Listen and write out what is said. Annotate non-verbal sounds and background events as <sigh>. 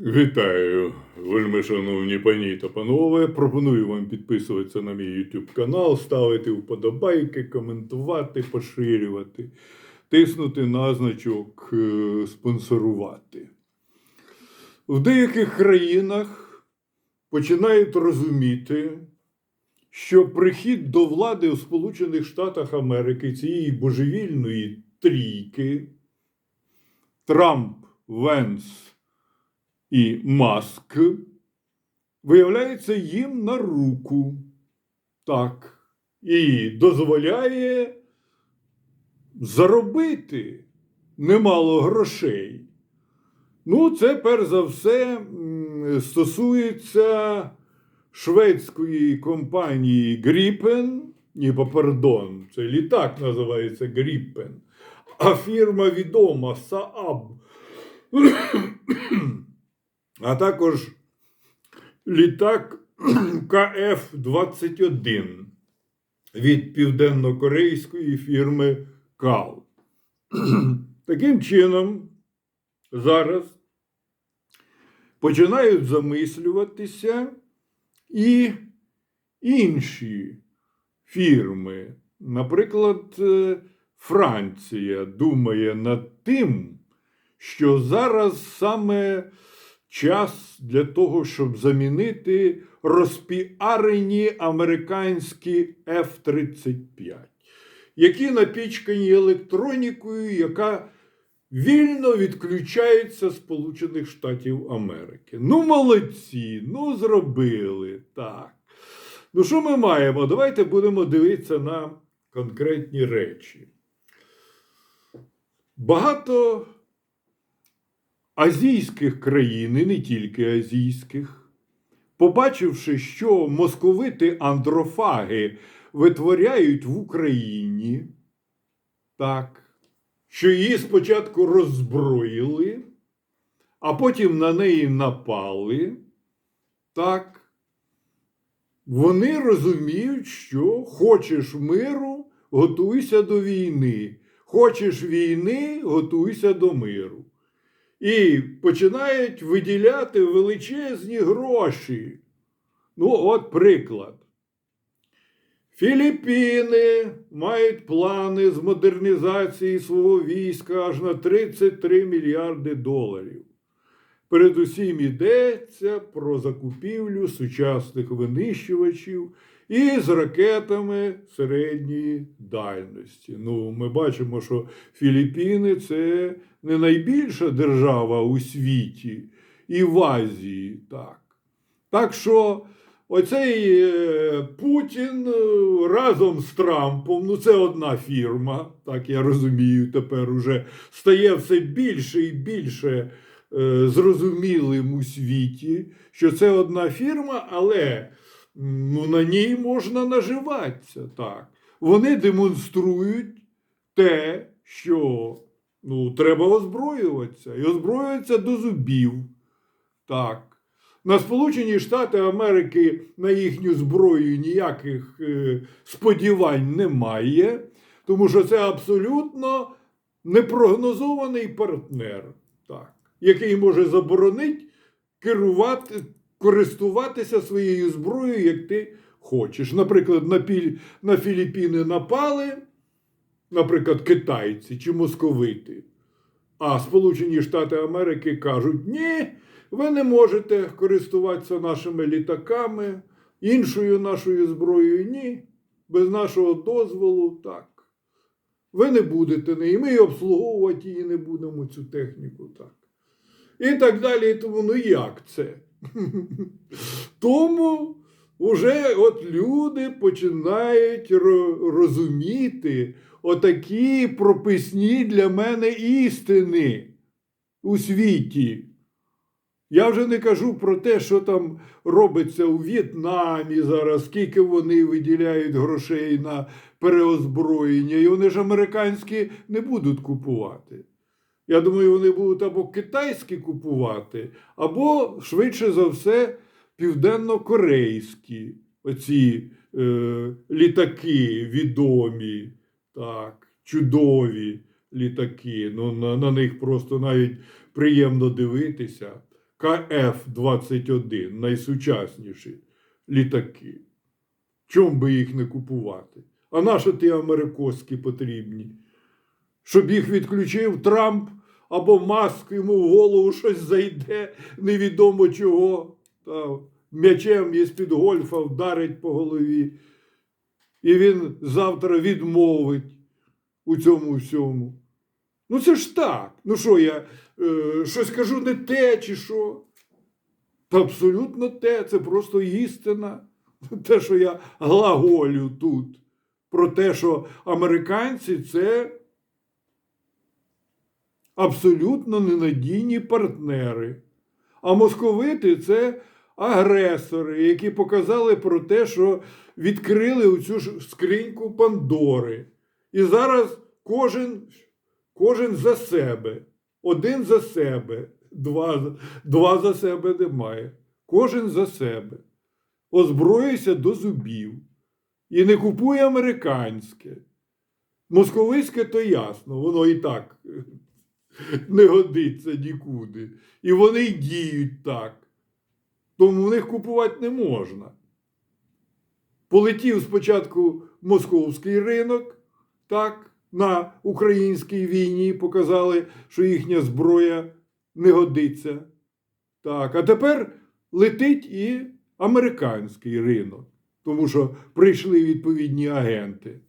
Вітаю, вельми шановні пані та панове. Пропоную вам підписуватися на мій YouTube канал, ставити вподобайки, коментувати, поширювати, тиснути на значок е, спонсорувати. В деяких країнах починають розуміти, що прихід до влади у Сполучених Штатах Америки цієї божевільної трійки Трамп, Венс і Маск виявляється їм на руку. Так. І дозволяє заробити немало грошей. Ну, це перш за все стосується шведської компанії Gripen, ні, пардон, це літак називається Gripen, а фірма відома Saab а також літак <clears throat> КФ-21 від південно-корейської фірми КАЛ. <clears throat> Таким чином, зараз починають замислюватися і інші фірми. Наприклад, е, Франція думає над тим, що зараз саме час для того, щоб замінити розпіарені американські F-35, які напічкані електронікою, яка вільно відключається Сполучених Штатів Америки. Ну, молодці, ну зробили так. Ну, що ми маємо? Давайте будемо дивитися на конкретні речі. Багато азійських країн, і не тільки азійських, побачивши, що московити андрофаги витворяють в Україні, так, що її спочатку роззброїли, а потім на неї напали, так, вони розуміють, що хочеш миру, готуйся до війни. Хочеш війни, готуйся до миру. І починають виділяти величезні гроші. Ну, от приклад. Філіппіни мають плани з модернізації свого війська аж на 33 мільярди доларів. Передусім йдеться про закупівлю сучасних винищувачів і з ракетами середньої дальності. Ну, ми бачимо, що Філіппіни це не найбільша держава у світі і в Азії. Так, так що оцей е, Путін е, разом з Трампом, ну це одна фірма, так я розумію, тепер уже стає все більше і більше. е, Зрозумілим у світі, що це одна фірма, але ну, на ній можна наживатися. Так. Вони демонструють те, що ну, треба озброюватися. І озброюватися до зубів. Так. На Сполучені Штати Америки на їхню зброю ніяких е, сподівань немає, тому що це абсолютно непрогнозований партнер, так, який може заборонити керувати, користуватися своєю зброєю, як ти хочеш. Наприклад, на, піль, на Філіппіни напали, наприклад, китайці чи московити. А Сполучені Штати Америки кажуть, ні, ви не можете користуватися нашими літаками, іншою нашою зброєю, ні, без нашого дозволу, так. Ви не будете не, і ми і обслуговувати її не будемо, цю техніку, так. І так далі. І тому, ну як це? <laughs> Тому вже от люди починають розуміти отакі прописні для мене істини у світі. Я вже не кажу про те, що там робиться у В'єтнамі зараз, скільки вони виділяють грошей на переозброєння, і вони ж американські не будуть купувати. Я думаю, вони будуть або китайські купувати, або, швидше за все, південно-корейські оці е, літаки відомі, так, чудові літаки. Ну, на, на них просто навіть приємно дивитися. КФ-21, найсучасніші літаки. Чом би їх не купувати? А нащо ті америкоські потрібні? Щоб їх відключив Трамп або Маск йому в голову щось зайде, невідомо чого. М'ячем із під гольфа вдарить по голові. І він завтра відмовить у цьому всьому. Ну це ж так. Ну що, я е, щось кажу не те, чи що? Та абсолютно те, це просто істина. <laughs> Те, що я глаголю тут, про те, що американці це абсолютно ненадійні партнери. А московити це агресори, які показали про те, що відкрили цю ж скриньку Пандори. І зараз кожен, кожен за себе. Один за себе, два, два за себе немає. Кожен за себе. Озброївся до зубів. І не купує американське. Московицьке то ясно, воно і так не годиться нікуди. І вони й діють так. Тому в них купувати не можна. Полетів спочатку московський ринок, так, на українській війні показали, що їхня зброя не годиться. Так, а тепер летить і американський ринок, тому що прийшли відповідні агенти.